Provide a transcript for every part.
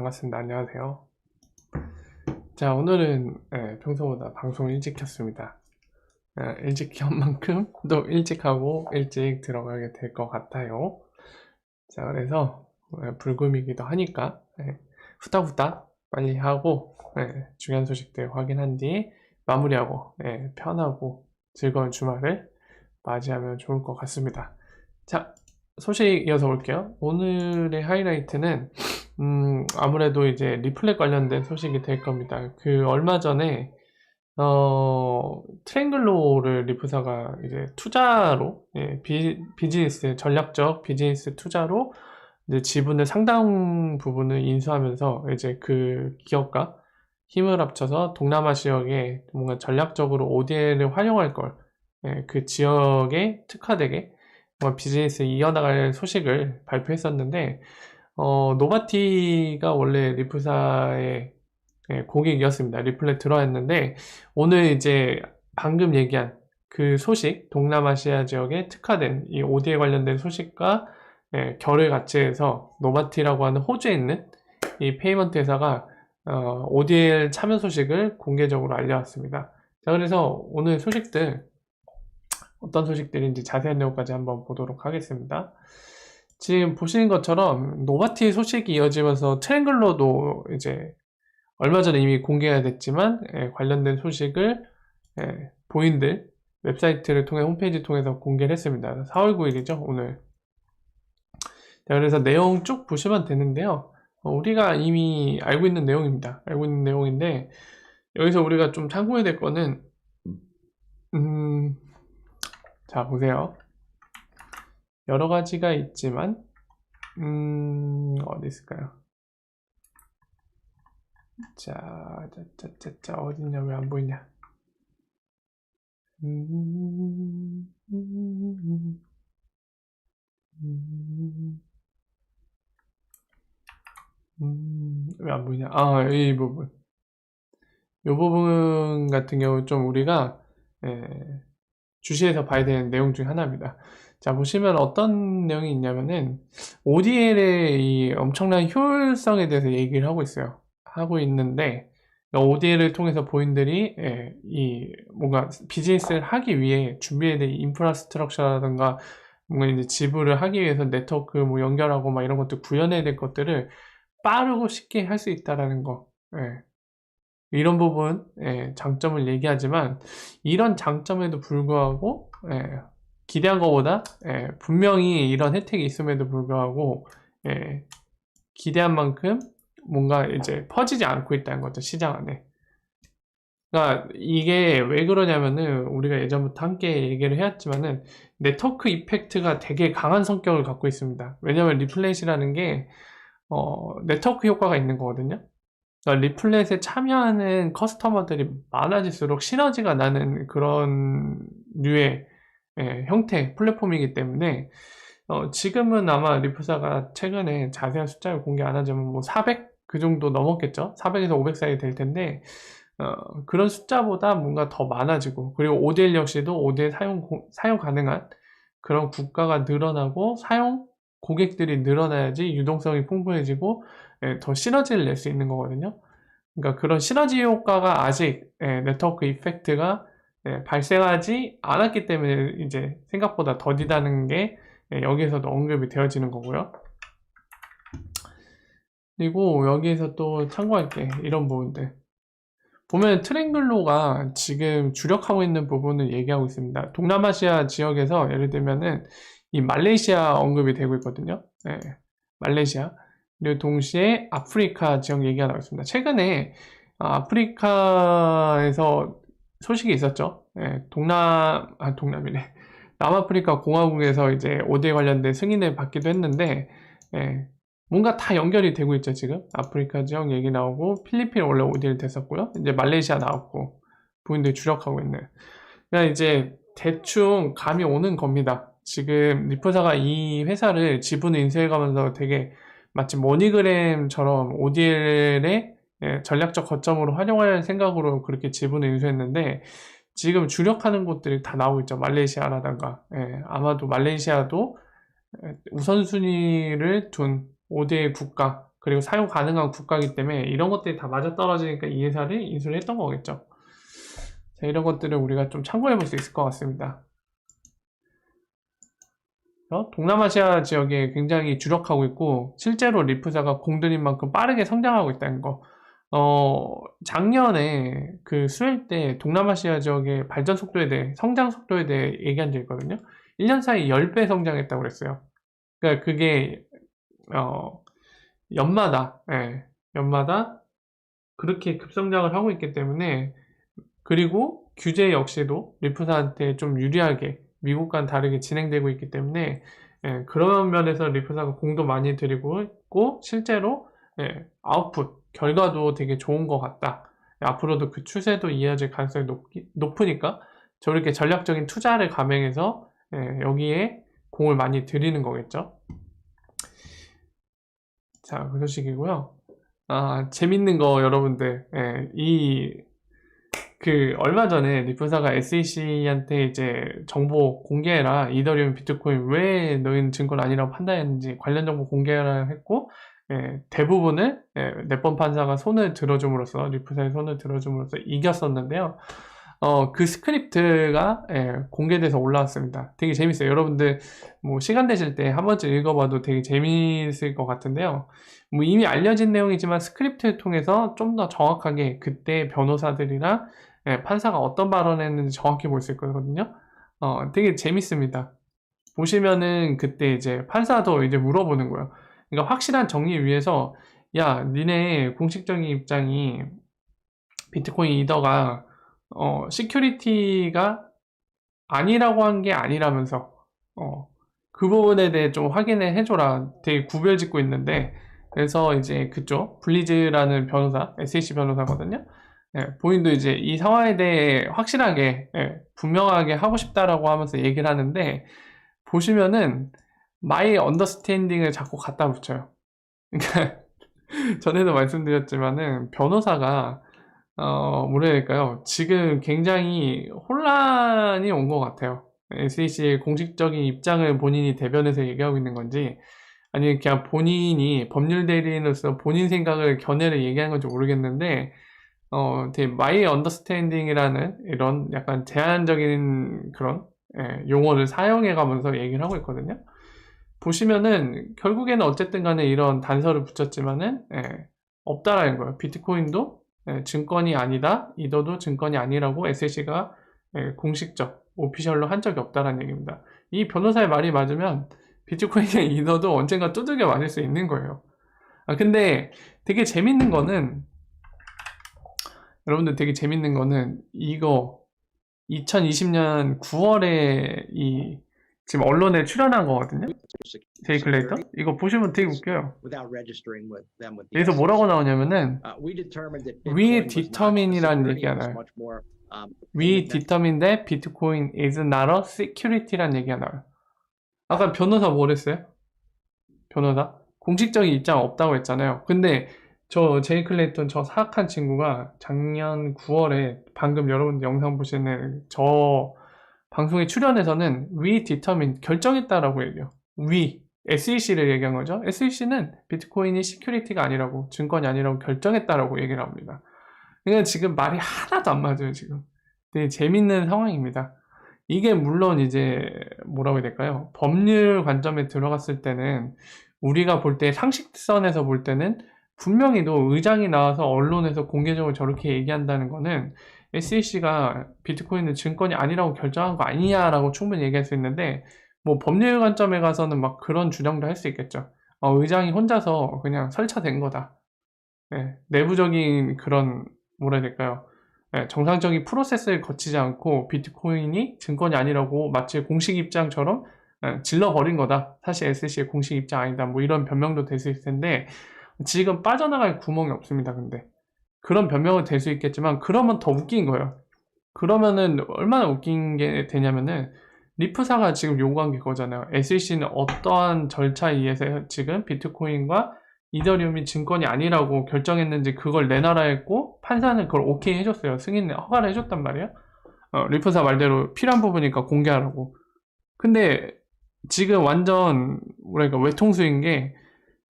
반갑습니다. 안녕하세요. 자, 오늘은 예, 평소보다 방송을 일찍 켰습니다. 예, 일찍 켠 만큼 또 일찍 하고 일찍 들어가게 될 것 같아요. 자, 그래서 예, 불금이기도 하니까 예, 후딱후딱 빨리 하고 예, 중요한 소식들 확인한 뒤 마무리하고 예, 편하고 즐거운 주말을 맞이하면 좋을 것 같습니다. 자, 소식 이어서 볼게요. 오늘의 하이라이트는 음, 아무래도 이제 리플렛 관련된 소식이 될 겁니다. 그 얼마 전에 어, 트랭글로를 리프사가 이제 투자로 예, 비, 비즈니스 전략적 비즈니스 투자로 이제 지분의 상당 부분을 인수하면서 이제 그 기업과 힘을 합쳐서 동남아 지역에 뭔가 전략적으로 ODL을 활용할 걸, 예, 그 지역에 특화되게 비즈니스 이어나갈 소식을 발표했었는데, 어, 노바티가 원래 리프사의 예, 고객이었습니다. 리플렛 들어왔는데, 오늘 이제 방금 얘기한 그 소식, 동남아시아 지역에 특화된 이 OD에 관련된 소식과 예, 결을 같이 해서 노바티라고 하는 호주에 있는 이 페이먼트 회사가 어, ODL 참여 소식을 공개적으로 알려왔습니다. 자, 그래서 오늘 소식들 어떤 소식들인지 자세한 내용까지 한번 보도록 하겠습니다. 지금 보시는 것처럼 노바티 소식이 이어지면서 트랭글러도 이제 얼마 전에 이미 공개가 됐지만 예, 관련된 소식을 예, 보인들 웹사이트를 통해 홈페이지 통해서 공개를 했습니다. 4월 9일이죠 오늘. 자, 그래서 내용 쭉 보시면 되는데요. 어, 우리가 이미 알고 있는 내용입니다. 알고 있는 내용인데 여기서 우리가 좀 참고해야 될 거는 음, 자 보세요. 여러 가지가 있지만 음, 어디 있을까요? 자, 자, 자, 자, 자 어딨냐 왜 안 보이냐? 음, 음, 음, 음, 왜 안 보이냐? 아, 이 부분. 이 부분 같은 경우 좀 우리가 예, 주시해서 봐야 되는 내용 중 하나입니다. 자, 보시면 어떤 내용이 있냐면은 ODL의 이 엄청난 효율성에 대해서 얘기를 하고 있어요. 하고 있는데 ODL을 통해서 보인들이 예, 이 뭔가 비즈니스를 하기 위해 될 인프라스트럭처라든가 뭔가 이제 지불을 하기 위해서 네트워크 뭐 연결하고 막 이런 것들 구현해야 될 것들을 빠르고 쉽게 할 수 있다라는 거. 예. 이런 부분 예, 장점을 얘기하지만 이런 장점에도 불구하고 예, 기대한 것보다 예, 분명히 이런 혜택이 있음에도 불구하고 예, 기대한 만큼 뭔가 이제 퍼지지 않고 있다는 거죠 시장 안에. 그러니까 이게 왜 그러냐면은 우리가 예전부터 함께 얘기를 해왔지만은 네트워크 이펙트가 되게 강한 성격을 갖고 있습니다. 왜냐면 리플렛이라는 게 어, 네트워크 효과가 있는 거거든요. 그러니까 리플렛에 참여하는 커스터머들이 많아질수록 시너지가 나는 그런 류의 예, 형태 플랫폼이기 때문에 어, 지금은 아마 리프사가 최근에 자세한 숫자를 공개 안 하지만 뭐 400 그 정도 넘었겠죠 400에서 500 사이 될 텐데 어, 그런 숫자보다 뭔가 더 많아지고 그리고 ODL 역시도 ODL 사용, 고- 사용 가능한 그런 국가가 늘어나고 사용 고객들이 늘어나야지 유동성이 풍부해지고 예, 더 시너지를 낼 수 있는 거거든요. 그러니까 그런 시너지 효과가 아직 예, 네트워크 이펙트가 예, 발생하지 않았기 때문에 이제 생각보다 더디다는 게 예, 여기에서도 언급이 되어지는 거고요. 그리고 여기에서 또 참고할 게 이런 부분들. 보면 트랭글로가 지금 주력하고 있는 부분을 얘기하고 있습니다. 동남아시아 지역에서 예를 들면은 이 말레이시아 언급이 되고 있거든요. 예, 말레이시아. 그리고 동시에 아프리카 지역 얘기가 나오고 있습니다. 최근에 아, 아프리카에서 소식이 있었죠. 예, 동남, 아, 동남이네. 남아프리카 공화국에서 이제 오디에 관련된 승인을 받기도 했는데, 예, 뭔가 다 연결이 되고 있죠, 지금. 아프리카 지역 얘기 나오고, 필리핀 원래 오디를 됐었고요. 이제 말레이시아 나왔고, 부인들이 주력하고 있는. 그냥 이제 대충 감이 오는 겁니다. 지금 리프사가 이 회사를 지분을 인수해가면서 되게 마치 모니그램처럼 ODL의 예, 전략적 거점으로 활용할 생각으로 그렇게 지분을 인수했는데 지금 주력하는 곳들이 다 나오고 있죠. 말레이시아라던가 예, 아마도 말레이시아도 예, 우선순위를 둔 5대 국가 그리고 사용 가능한 국가이기 때문에 이런 것들이 다 맞아떨어지니까 이 회사를 인수를 했던 거겠죠. 자, 이런 것들을 우리가 좀 참고해 볼 수 있을 것 같습니다. 어? 동남아시아 지역에 굉장히 주력하고 있고 실제로 리프사가 공들인 만큼 빠르게 성장하고 있다는 거. 어, 작년에 그 수일 때 동남아시아 지역의 발전 속도에 대해 성장 속도에 대해 얘기한 적이 있거든요. 1년 사이 10배 성장했다고 그랬어요. 그러니까 그게 어, 연마다 예, 연마다 그렇게 급성장을 하고 있기 때문에 그리고 규제 역시도 리프사한테 좀 유리하게 미국과는 다르게 진행되고 있기 때문에 예, 그런 면에서 리프사가 공도 많이 들이고 있고 실제로 예, 아웃풋 결과도 되게 좋은 것 같다. 예, 앞으로도 그 추세도 이어질 가능성이 높, 으니까 저렇게 전략적인 투자를 감행해서 예, 여기에 공을 많이 들이는 거겠죠. 자, 그 소식이고요. 아, 재밌는 거 여러분들, 예, 이, 그, 얼마 전에 리프사가 SEC한테 이제 정보 공개해라. 이더리움, 비트코인 왜 너희는 증권 아니라고 판단했는지 관련 정보 공개해라 했고, 예, 대부분을 예, 네번 판사가 손을 들어줌으로써, 리프사의 손을 들어줌으로써 이겼었는데요. 어, 그 스크립트가 예, 공개돼서 올라왔습니다. 되게 재밌어요. 여러분들 뭐 시간 되실 때 한 번쯤 읽어봐도 되게 재미있을 것 같은데요. 뭐 이미 알려진 내용이지만 스크립트를 통해서 좀 더 정확하게 그때 변호사들이나 예, 판사가 어떤 발언을 했는지 정확히 볼 수 있거든요. 어, 되게 재밌습니다. 보시면은 그때 이제 판사도 이제 물어보는 거예요. 그러니까 확실한 정리 위해서 야, 니네 공식적인 입장이 비트코인 이더가 어, 시큐리티가 아니라고 한 게 아니라면서 어, 그 부분에 대해 좀 확인을 해줘라. 되게 구별 짓고 있는데 그래서 이제 그쪽 블리즈라는 변호사, SEC 변호사거든요. 예, 본인도 이제 이 상황에 대해 확실하게 예, 분명하게 하고 싶다라고 하면서 얘기를 하는데 보시면은 my understanding을 자꾸 갖다 붙여요. 그러니까 전에도 말씀드렸지만은 변호사가 어, 뭐라 해야 될까요? 지금 굉장히 혼란이 온 것 같아요. SEC의 공식적인 입장을 본인이 대변해서 얘기하고 있는 건지, 아니면 그냥 본인이 법률 대리인으로서 본인 생각을 견해를 얘기하는 건지 모르겠는데, 어, 되게 my understanding이라는 이런 약간 제한적인 그런 예, 용어를 사용해 가면서 얘기를 하고 있거든요. 보시면은 결국에는 어쨌든 간에 이런 단서를 붙였지만은 예, 없다라는 거예요. 비트코인도 예, 증권이 아니다. 이더도 증권이 아니라고 SEC가 예, 공식적 오피셜로 한 적이 없다라는 얘기입니다. 이 변호사의 말이 맞으면 비트코인의 이더도 언젠가 두들겨 맞을 수 있는 거예요. 아, 근데 되게 재밌는 거는 여러분들 되게 재밌는 거는 이거 2020년 9월에 이 지금 언론에 출연한 거거든요. 제이 클레이터 이거 보시면 되게 웃겨요. 여기서 뭐라고 나오냐면은 we determine이라는 얘기가 나와요. We determine that Bitcoin is not a security라는 얘기가 나와요. 아까 변호사 뭐랬어요? 변호사? 공식적인 입장 없다고 했잖아요. 근데 저 제이 클레이턴 저 사악한 친구가 작년 9월에 방금 여러분 영상 보시는 저 방송에 출연해서는 we determine 결정했다라고 얘기해요. we SEC를 얘기한 거죠. SEC는 비트코인이 시큐리티가 아니라고 증권이 아니라고 결정했다라고 얘기를 합니다. 그러니까 지금 말이 하나도 안 맞아요, 지금. 되게 재밌는 상황입니다. 이게 물론 이제 뭐라고 해야 될까요? 법률 관점에 들어갔을 때는 우리가 볼 때 상식선에서 볼 때는 분명히도 의장이 나와서 언론에서 공개적으로 저렇게 얘기한다는 거는 SEC가 비트코인은 증권이 아니라고 결정한 거 아니냐라고 충분히 얘기할 수 있는데 뭐 법률 관점에 가서는 막 그런 주장도 할 수 있겠죠. 어, 의장이 혼자서 그냥 설치된 거다. 네, 내부적인 그런 뭐라 해야 될까요? 네, 정상적인 프로세스를 거치지 않고 비트코인이 증권이 아니라고 마치 공식 입장처럼 네, 질러버린 거다. 사실 SEC의 공식 입장 아니다. 뭐 이런 변명도 있을 텐데 지금 빠져나갈 구멍이 없습니다. 근데 그런 변명은 될 수 있겠지만 그러면 더 웃긴 거예요. 그러면은 얼마나 웃긴 게 되냐면은 리프사가 지금 요구한 게 그거잖아요. SEC는 어떠한 절차에 의해서 지금 비트코인과 이더리움이 증권이 아니라고 결정했는지 그걸 내놔라 했고 판사는 그걸 오케이 해줬어요. 승인 허가를 해줬단 말이에요. 어, 리프사 말대로 필요한 부분이니까 공개하라고. 근데 지금 완전 뭐랄까 외통수인 게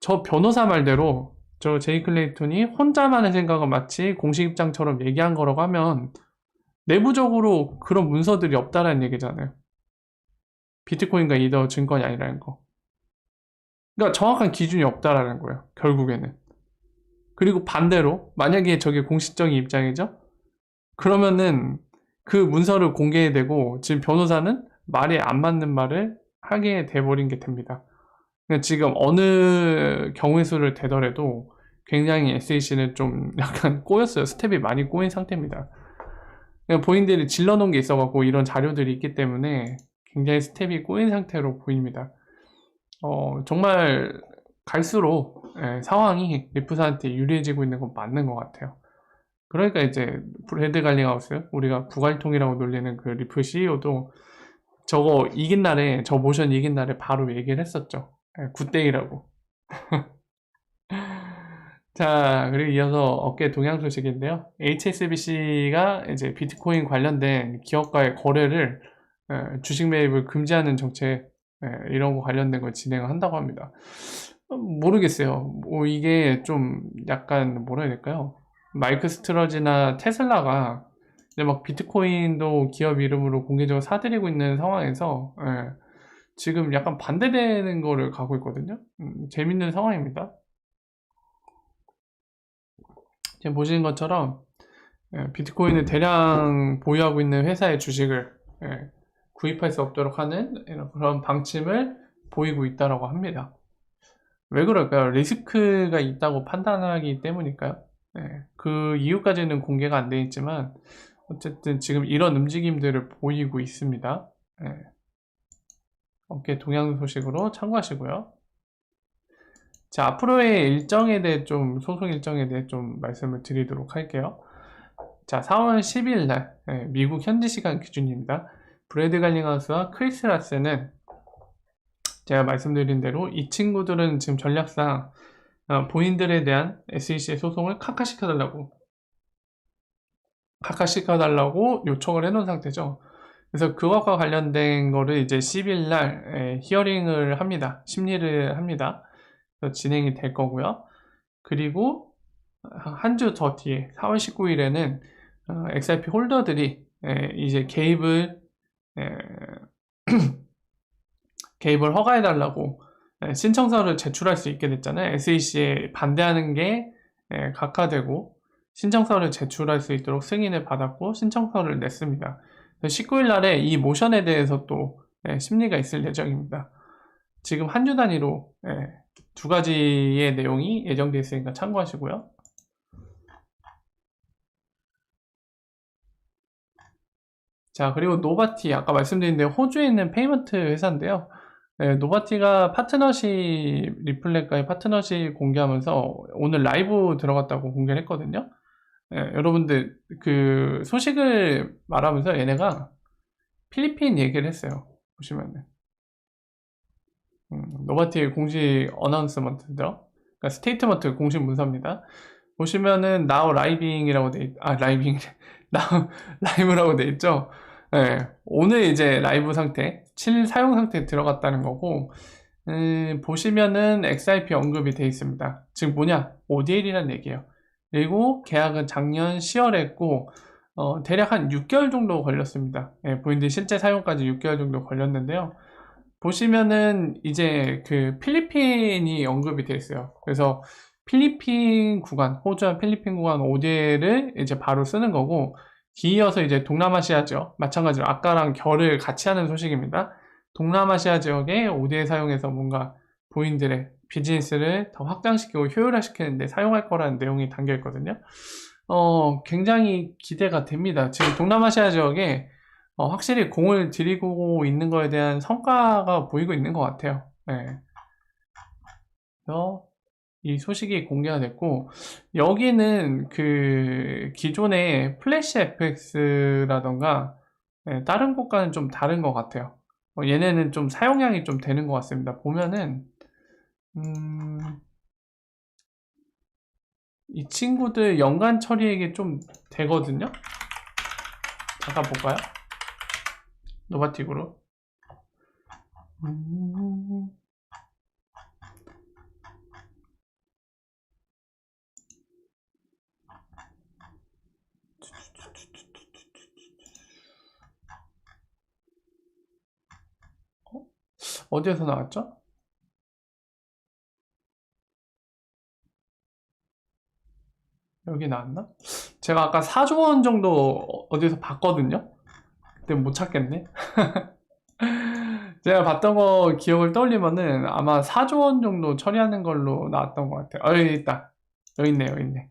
저 변호사 말대로 저 제이 클레이톤이 혼자만의 생각을 마치 공식 입장처럼 얘기한 거라고 하면 내부적으로 그런 문서들이 없다라는 얘기잖아요. 비트코인과 이더 증권이 아니라는 거. 그러니까 정확한 기준이 없다라는 거예요. 결국에는. 그리고 반대로 만약에 저게 공식적인 입장이죠. 그러면은 그 문서를 공개되고 지금 변호사는 말에 안 맞는 말을 하게 돼버린 게 됩니다. 지금 어느 경우의 수를 대더라도 굉장히 SAC는 좀 약간 꼬였어요. 스텝이 많이 꼬인 상태입니다. 본인들이 질러놓은 게 있어갖고 이런 자료들이 있기 때문에 굉장히 스텝이 꼬인 상태로 보입니다. 어, 정말 갈수록 예, 상황이 리프사한테 유리해지고 있는 건 맞는 것 같아요. 그러니까 이제 브래드 갈링하우스 우리가 부갈통이라고 놀리는 그 리프 CEO도 저거 이긴 날에 저 모션 이긴 날에 바로 얘기를 했었죠. 예, 굿데이라고. 자, 그리고 이어서 업계 동향 소식인데요. HSBC가 이제 비트코인 관련된 기업과의 거래를 예, 주식 매입을 금지하는 정책 예, 이런 거 관련된 걸 진행을 한다고 합니다. 어, 모르겠어요. 뭐 이게 좀 약간 뭐라 해야 될까요? 마이크 스트러지나 테슬라가 이제 막 비트코인도 기업 이름으로 공개적으로 사들이고 있는 상황에서 예, 지금 약간 반대되는 거를 가고 있거든요. 음, 재밌는 상황입니다. 지금 보시는 것처럼 예, 비트코인을 대량 보유하고 있는 회사의 주식을 예, 구입할 수 없도록 하는 그런 방침을 보이고 있다고 합니다. 왜 그럴까요? 리스크가 있다고 판단하기 때문일까요? 네, 그 이유까지는 공개가 안 되어 있지만 어쨌든 지금 이런 움직임들을 보이고 있습니다. 네. 업계 동향 소식으로 참고하시고요. 자, 앞으로의 일정에 대해 좀, 소송 일정에 대해 좀 말씀을 드리도록 할게요. 자, 4월 10일 날, 네, 미국 현지 시간 기준입니다. 브래드 갈링하우스와 크리스 라스는 제가 말씀드린 대로 이 친구들은 지금 전략상 어, 본인들에 대한 SEC의 소송을 카카시켜달라고 카카시켜달라고 요청을 해놓은 상태죠. 그래서 그것과 관련된 거를 이제 10일 날 히어링을 합니다. 심리를 합니다. 진행이 될 거고요. 그리고 한 주 더 뒤에 4월 19일에는 XRP 홀더들이 이제 개입을 예. 개입을 허가해달라고 예, 신청서를 제출할 수 있게 됐잖아요. SEC에 반대하는 게 예, 각하되고 신청서를 제출할 수 있도록 승인을 받았고 신청서를 냈습니다. 19일 날에 이 모션에 대해서 또 심리가 있을 예정입니다. 지금 한 주 단위로 두 가지의 내용이 예정되어 있으니까 참고하시고요. 자, 그리고 노바티, 아까 말씀드린 데 호주에 있는 페이먼트 회사인데요. 네, 노바티가 파트너십, 리플렛과의 파트너십 공개하면서 오늘 라이브 들어갔다고 공개를 했거든요. 네, 여러분들, 그 소식을 말하면서 얘네가 필리핀 얘기를 했어요. 보시면은. 음, 노바티의 공식 어나운스먼트죠. 그러니까 스테이트먼트 공식 문서입니다. 보시면은 now 라이빙이라고 돼 있, 아 라이빙 now 라이브라고 돼 있죠. 네, 오늘 이제 라이브 상태, 7 사용 상태에 들어갔다는 거고 음, 보시면은 XRP 언급이 되어 있습니다. 즉 뭐냐? ODL이라는 얘기예요. 그리고 계약은 작년 10월에 했고 어, 대략 한 6개월 정도 걸렸습니다. 예, 본인들 실제 사용까지 6개월 정도 걸렸는데요. 보시면은 이제 그 필리핀이 언급이 되어 있어요. 그래서 필리핀 구간, 호주와 필리핀 구간 ODL을 이제 바로 쓰는 거고 뒤이어서 이제 동남아시아죠. 마찬가지로 아까랑 결을 같이 하는 소식입니다. 동남아시아 지역의 ODL 사용해서 뭔가 본인들의 비즈니스를 더 확장시키고 효율화시키는데 사용할 거라는 내용이 담겨 있거든요. 어, 굉장히 기대가 됩니다. 지금 동남아시아 지역에 어, 확실히 공을 들이고 있는 거에 대한 성과가 보이고 있는 것 같아요. 네. 그래서 이 소식이 공개가 됐고 여기는 그 기존의 플래시 FX라던가 네, 다른 곳과는 좀 다른 것 같아요. 어, 얘네는 좀 사용량이 좀 되는 것 같습니다. 보면은 음, 이 친구들 연간 처리액이 좀 되거든요. 잠깐 볼까요? 노바틱으로. 음, 어? 어디에서 나왔죠? 여기 나왔나? 제가 아까 4조 원 정도 어디서 봤거든요? 그때 못 찾겠네. 제가 봤던 거 기억을 떠올리면은 아마 4조 원 정도 처리하는 걸로 나왔던 것 같아요. 어, 여기 있다. 여기 있네, 여기 있네.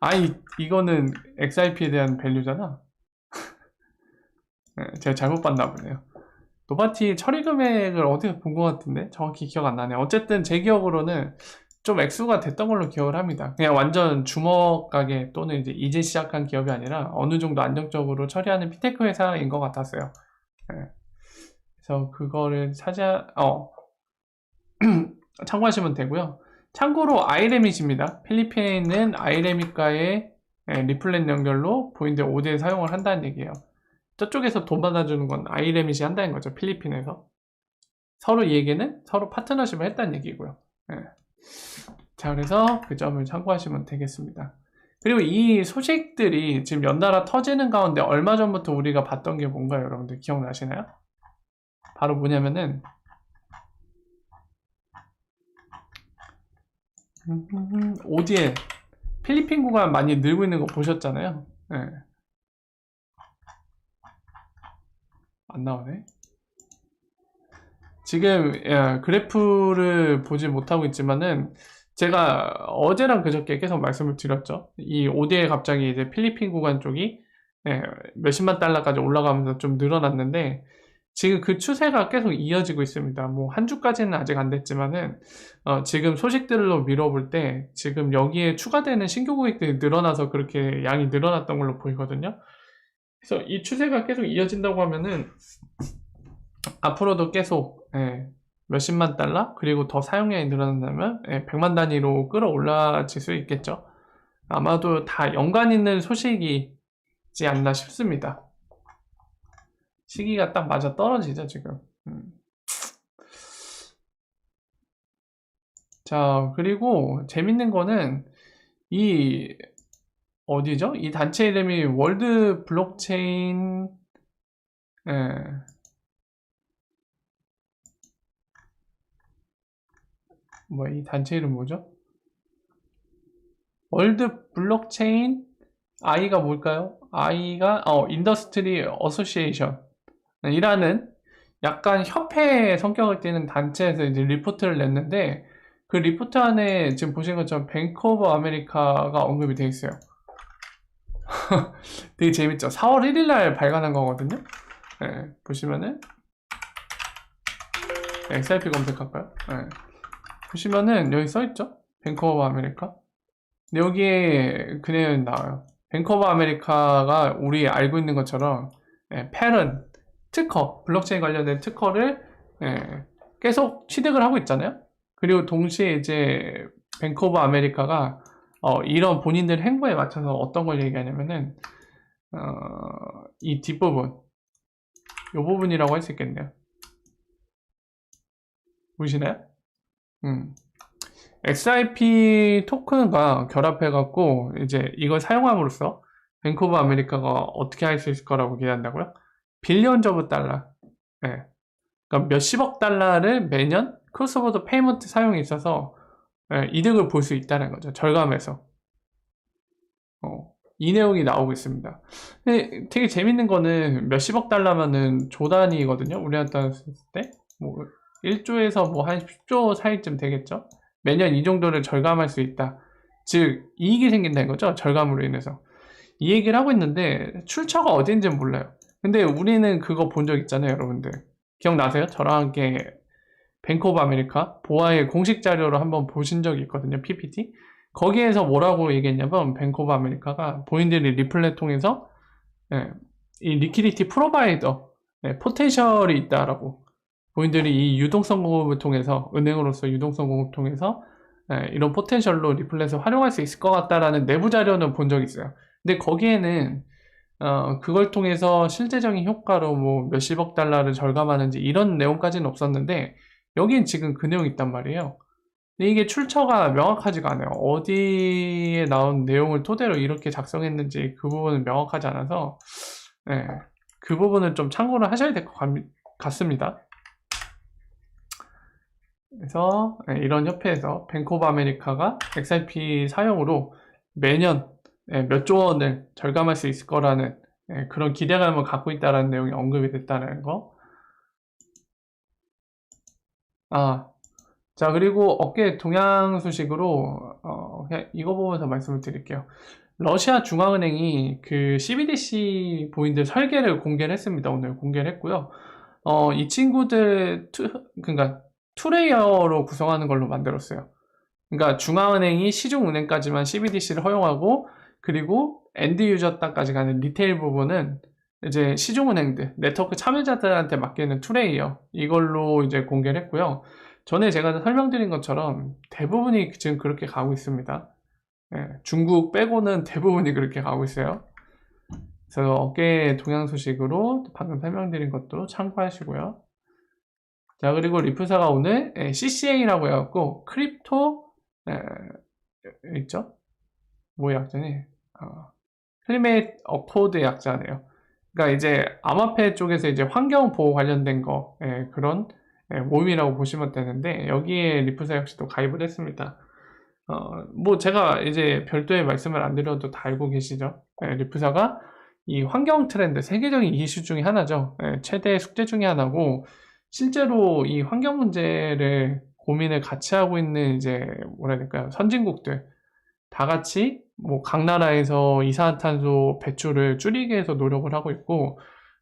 아니, 이거는 XRP에 대한 밸류잖아. 네, 제가 잘못 봤나 보네요. 노바티 처리 금액을 어디서 본 것 같은데? 정확히 기억 안 나네. 어쨌든 제 기억으로는 좀 액수가 됐던 걸로 기억을 합니다. 그냥 완전 주먹 가게 또는 이제 이제 시작한 기업이 아니라 어느 정도 안정적으로 처리하는 피테크 회사인 것 같았어요. 네. 그래서 그거를 찾아, 어, 참고하시면 되고요. 참고로 아이레밋입니다. 필리핀에 있는 아이레밋과의 예, 리플렛 연결로 보인드 5대 사용을 한다는 얘기예요. 저쪽에서 돈 받아주는 건 아이레밋이 한다는 거죠. 필리핀에서. 서로 이 얘기는 서로 파트너십을 했다는 얘기고요. 예. 자, 그래서 그 점을 참고하시면 되겠습니다. 그리고 이 소식들이 지금 연달아 터지는 가운데 얼마 전부터 우리가 봤던 게 뭔가요, 여러분들 기억나시나요? 바로 뭐냐면은 ODL 필리핀 구간 많이 늘고 있는 거 보셨잖아요. 네. 안 나오네. 지금 예, 그래프를 보지 못하고 있지만은 제가 어제랑 그저께 계속 말씀을 드렸죠. 이 OD에 갑자기 이제 필리핀 구간 쪽이 예, 몇십만 달러까지 올라가면서 좀 늘어났는데 지금 그 추세가 계속 이어지고 있습니다. 뭐 한 주까지는 아직 안 됐지만은 어, 지금 소식들로 밀어볼 때 지금 여기에 추가되는 신규 고객들이 늘어나서 그렇게 양이 늘어났던 걸로 보이거든요. 그래서 이 추세가 계속 이어진다고 하면은 앞으로도 계속 예, 몇십만 달러 그리고 더 사용량이 늘어난다면 예, 100만 단위로 끌어올라질 수 있겠죠. 아마도 다 연관 있는 소식이지 않나 싶습니다. 시기가 딱 맞아 떨어지죠 지금. 음. 자 그리고 재밌는 거는 이 어디죠? 이 단체 이름이 월드 블록체인 예. 뭐 이 단체 이름 뭐죠? 월드 블록체인 I가 뭘까요? I가 어 인더스트리 어소시에이션 이라는 약간 협회 성격을 띠는 단체에서 이제 리포트를 냈는데 그 리포트 안에 지금 보시는 것처럼 뱅크 오브 아메리카가 언급이 되어 있어요. 되게 재밌죠? 4월 1일 날 발간한 거거든요. 네, 보시면은 XRP 검색할까요? 네. 보시면은 여기 써있죠? 오브 아메리카. 여기에 그 내용이 나와요. 오브 아메리카가 우리 알고 있는 것처럼 네, 패런 특허, 블록체인 관련된 특허를 예, 계속 취득을 하고 있잖아요. 그리고 동시에 이제 오브 아메리카가 어, 이런 본인들 행보에 맞춰서 어떤 걸 얘기하냐면은 어, 이 뒷부분 이 부분이라고 할 수 있겠네요. 보이시나요? 음. XRP 토큰과 결합해갖고 이제 이걸 사용함으로써 오브 아메리카가 어떻게 할 수 있을 거라고 기대한다고요? 빌리언 오브 달러. 예. 그러니까 몇십억 달러를 매년 크로스보더 페이먼트 사용에 있어서 예, 이득을 볼 수 있다는 거죠. 절감해서. 어, 이 내용이 나오고 있습니다. 근데 되게 재밌는 거는 몇십억 달러면은 조 단위거든요. 우리한테 했을 때. 뭐 1조에서 뭐 한 10조 사이쯤 되겠죠. 매년 이 정도를 절감할 수 있다. 즉 이익이 생긴다는 거죠. 절감으로 인해서. 이 얘기를 하고 있는데 출처가 어딘지는 몰라요. 근데 우리는 그거 본 적 있잖아요, 여러분들. 기억나세요? 저랑 함께 뱅크 오브 아메리카 보아의 공식 자료로 한번 보신 적이 있거든요, PPT. 거기에서 뭐라고 얘기했냐면 뱅크 오브 아메리카가 본인들이 리플렛 통해서 예, 이 리퀴디티 프로바이더 예, 포텐셜이 있다라고 본인들이 이 유동성 공급을 통해서 은행으로서 유동성 공급 통해서 예, 이런 포텐셜로 리플렛을 활용할 수 있을 것 같다라는 내부 자료는 본 적이 있어요. 근데 거기에는 어, 그걸 통해서 실제적인 효과로 뭐 몇십억 달러를 절감하는지 이런 내용까지는 없었는데 여긴 지금 그 내용이 있단 말이에요. 근데 이게 출처가 명확하지가 않아요. 어디에 나온 내용을 토대로 이렇게 작성했는지 그 부분은 명확하지 않아서 네, 그 부분은 좀 참고를 하셔야 될 것 같습니다. 그래서 네, 이런 협회에서 뱅크 오브 아메리카가 XRP 사용으로 매년 예, 몇조 원을 절감할 수 있을 거라는 예, 그런 기대감을 갖고 있다는 내용이 언급이 됐다는 거. 아, 자 그리고 어깨 동향 소식으로 어, 그냥 이거 보면서 말씀을 드릴게요. 러시아 중앙은행이 그 CBDC 보인들 설계를 공개를 했습니다. 오늘 공개를 했고요. 어, 이 친구들 투, 그러니까 투레이어로 구성하는 걸로 만들었어요. 그러니까 중앙은행이 시중은행까지만 CBDC를 허용하고 그리고 엔드 유저 땅까지 가는 리테일 부분은 이제 시중은행들, 네트워크 참여자들한테 맡기는 투레이어 이걸로 이제 공개를 했고요. 전에 제가 설명드린 것처럼 대부분이 지금 그렇게 가고 있습니다. 예, 중국 빼고는 대부분이 그렇게 가고 있어요. 그래서 어깨 동향 소식으로 방금 설명드린 것도 참고하시고요. 자 그리고 리프사가 오늘 예, CCA라고 해갖고 크립토 예, 있죠? 뭐 약자니? 어, 클리메이트 어코드 약자네요. 그러니까 이제 암호화폐 쪽에서 이제 환경 보호 관련된 거 예, 그런 예, 모임이라고 보시면 되는데 여기에 리프사 역시도 가입을 했습니다. 어, 뭐 제가 이제 별도의 말씀을 안 드려도 다 알고 계시죠. 예, 리프사가 이 환경 트렌드 세계적인 이슈 중에 하나죠. 예, 최대 숙제 중에 하나고 실제로 이 환경 문제를 고민을 같이 하고 있는 이제 뭐라 될까요? 선진국들 다 같이 뭐 각 나라에서 이산화탄소 배출을 줄이기 위해서 노력을 하고 있고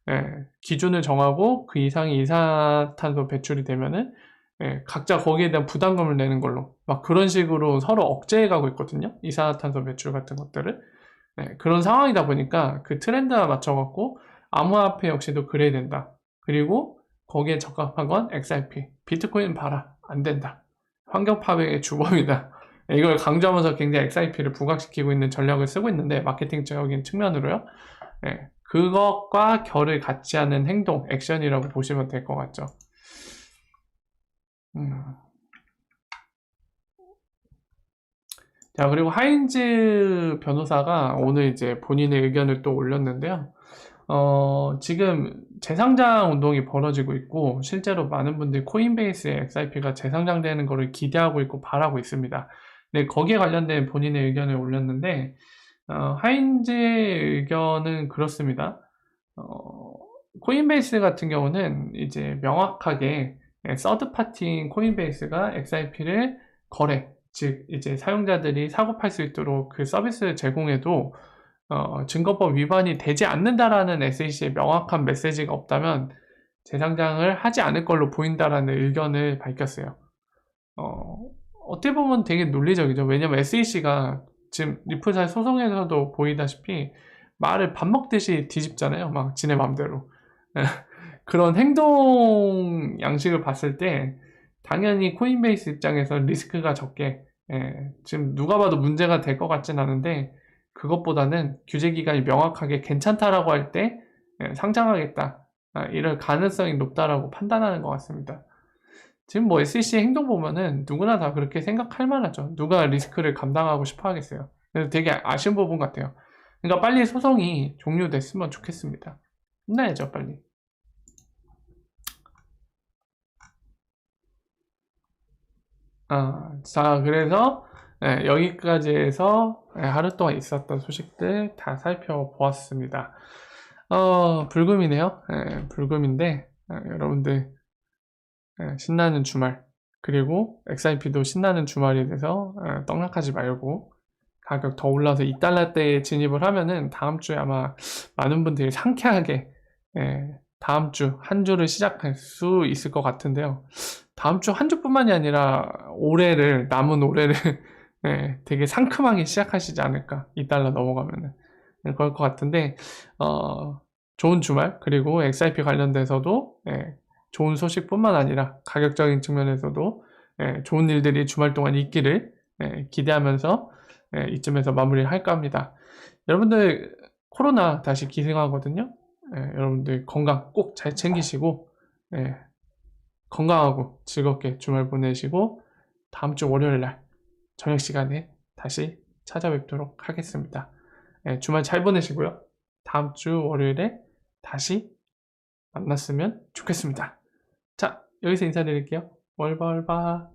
예, 기준을 정하고 그 이상의 이산화탄소 배출이 되면은 예, 각자 거기에 대한 부담금을 내는 걸로 막 그런 식으로 서로 억제해 가고 있거든요. 이산화탄소 배출 같은 것들을 예, 그런 상황이다 보니까 그 트렌드에 맞춰 갖고 암호화폐 역시도 그래야 된다. 그리고 거기에 적합한 건 XRP, 비트코인 봐라 안 된다. 환경 파괴의 주범이다. 이걸 강조하면서 굉장히 XIP를 부각시키고 있는 전략을 쓰고 있는데 마케팅적인 측면으로요. 네, 그것과 결을 같이 하는 행동, 액션이라고 보시면 될 것 같죠. 음. 자, 그리고 하인즈 변호사가 오늘 이제 본인의 의견을 또 올렸는데요. 어, 지금 재상장 운동이 벌어지고 있고, 실제로 많은 분들이 코인베이스의 XIP가 재상장되는 것을 기대하고 있고 바라고 있습니다. 네, 거기에 관련된 본인의 의견을 올렸는데, 어, 하인즈의 의견은 그렇습니다. 어, 코인베이스 같은 경우는 이제 명확하게 서드 파티인 코인베이스가 XIP를 거래, 즉 이제 사용자들이 사고 팔 수 있도록 그 서비스를 제공해도 어, 증거법 위반이 되지 않는다라는 SEC의 명확한 메시지가 없다면 재상장을 하지 않을 걸로 보인다라는 의견을 밝혔어요. 어, 어떻게 보면 되게 논리적이죠. 왜냐면 SEC가 지금 리플사의 소송에서도 보이다시피 말을 밥 먹듯이 뒤집잖아요. 막 지네 맘대로. 그런 행동 양식을 봤을 때 당연히 코인베이스 입장에서 리스크가 적게 예, 지금 누가 봐도 문제가 될 것 같진 않은데 그것보다는 규제 기간이 명확하게 괜찮다라고 할때 예, 상장하겠다 아, 이럴 가능성이 높다라고 판단하는 것 같습니다. 지금 뭐 SEC 행동 보면은 누구나 다 그렇게 생각할 만하죠. 누가 리스크를 감당하고 싶어 하겠어요. 그래서 되게 아쉬운 부분 같아요. 그러니까 빨리 소송이 종료됐으면 좋겠습니다. 끝나야죠, 빨리. 아, 자, 그래서 예, 여기까지 해서 예, 하루 동안 있었던 소식들 다 살펴보았습니다. 어, 불금이네요. 예, 불금인데 예, 여러분들 예, 신나는 주말 그리고 XRP도 신나는 주말이 돼서 예, 떡락하지 말고 가격 더 올라서 2달러대에 진입을 하면은 다음 주에 아마 많은 분들이 상쾌하게 예, 다음 주 한 주를 시작할 수 있을 것 같은데요. 다음 주 한 주뿐만이 아니라 올해를 남은 올해를 예, 되게 상큼하게 시작하시지 않을까 2달러 넘어가면은 네, 그럴 것 같은데 어, 좋은 주말 그리고 XRP 관련돼서도 예, 좋은 소식뿐만 아니라 가격적인 측면에서도 예, 좋은 일들이 주말 동안 있기를 예, 기대하면서 예, 이쯤에서 마무리를 할까 합니다. 여러분들 코로나 다시 기승하거든요. 예, 여러분들 건강 꼭 잘 챙기시고 예, 건강하고 즐겁게 주말 보내시고 다음 주 월요일 날 저녁 시간에 다시 찾아뵙도록 하겠습니다. 예, 주말 잘 보내시고요. 다음 주 월요일에 다시 만났으면 좋겠습니다. 자, 여기서 인사드릴게요. 월벌바.